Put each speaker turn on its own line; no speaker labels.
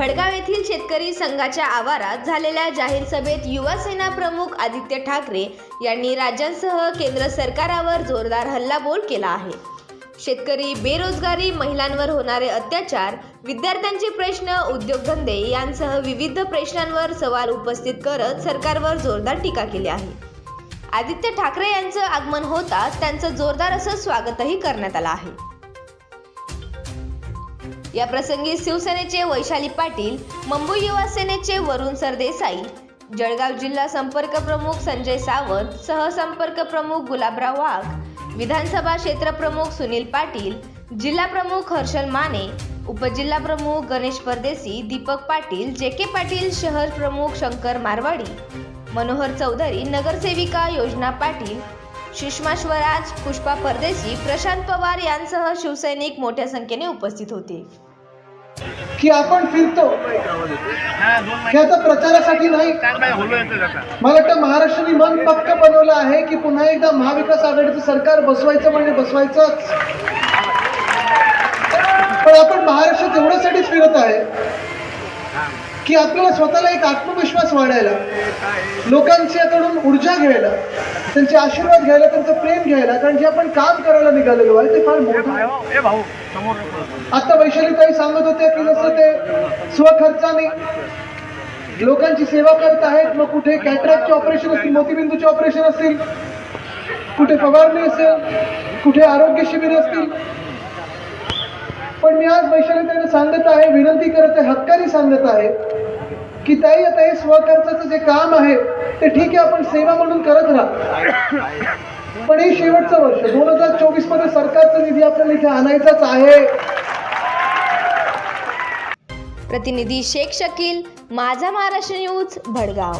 भडगाव येथील शेतकरी संघाच्या आवारात झालेल्या जाहीर सभेत युवासेना प्रमुख आदित्य ठाकरे यांनी राज्यांसह केंद्र सरकारावर जोरदार हल्लाबोल केला आहे. शेतकरी बेरोजगारी महिलांवर होणारे अत्याचार विद्यार्थ्यांचे प्रश्न उद्योगधंदे यांसह विविध प्रश्नांवर सवाल उपस्थित करत सरकारवर जोरदार टीका केली आहे. आदित्य ठाकरे यांचं आगमन होताच त्यांचं जोरदार असं स्वागतही करण्यात आलं आहे. या प्रसंगी शिवसेनेचे वैशाली पाटील मंबू युवा सेनेचे वरुण सरदेसाई जळगाव जिल्हा संपर्क प्रमुख संजय सावंत सहसंपर्क प्रमुख गुलाबराव वाघ विधानसभा क्षेत्र प्रमुख सुनील पाटील जिल्हा प्रमुख हर्षल माने उपजिल्हा प्रमुख गणेश परदेसी दीपक पाटील जे के पाटील शहर प्रमुख शंकर मारवाडी मनोहर चौधरी नगरसेविका योजना पाटील सुषमा स्वराज पुष्पा परदेशी प्रशांत पवार यांसह शिवसैनिक मोठ्या संख्येने उपस्थित होते.
की आपण फिरतो. हे आता प्रचारासाठी नाही. मला वाटतं महाराष्ट्राने मन पक्क बनवलं आहे की पुन्हा एकदा महाविकास आघाडीचं सरकार बसवायचं म्हणजे बसवायचंच. पण आपण महाराष्ट्रात एवढ्यासाठीच फिरत आहे. की आपल्याला स्वतःला एक आत्मविश्वास वाढायला लोकांच्याकडून ऊर्जा घ्यायला त्यांचे आशीर्वाद घ्यायला त्यांचं प्रेम घ्यायला कारण जे आपण काम करायला निघालेलो आहे ते फार मोठं आता वैशाली काही सांगत होत्या की जसं ते स्वखर्चाने लोकांची सेवा करत आहेत मग कुठे कॅटरॅक्टचे ऑपरेशन असतील मोतीबिंदूचे ऑपरेशन असतील कुठे फवारणी असेल कुठे आरोग्य शिबिर असतील पण मी आज वैशालीताईला सांगत आहे विनंती करत आहे हक्काने सांगत आहे की ताई आता हे स्वखर्चाचं जे काम आहे ते ठीक आहे आपण सेवा म्हणून करत राहा. पण हे शेवटचं वर्ष दोन हजार चोवीसमध्ये सरकारचा निधी आपल्याला इथे आणायचाच आहे.
प्रतिनिधी शेख शकील माझा महाराष्ट्र न्यूज भडगाव.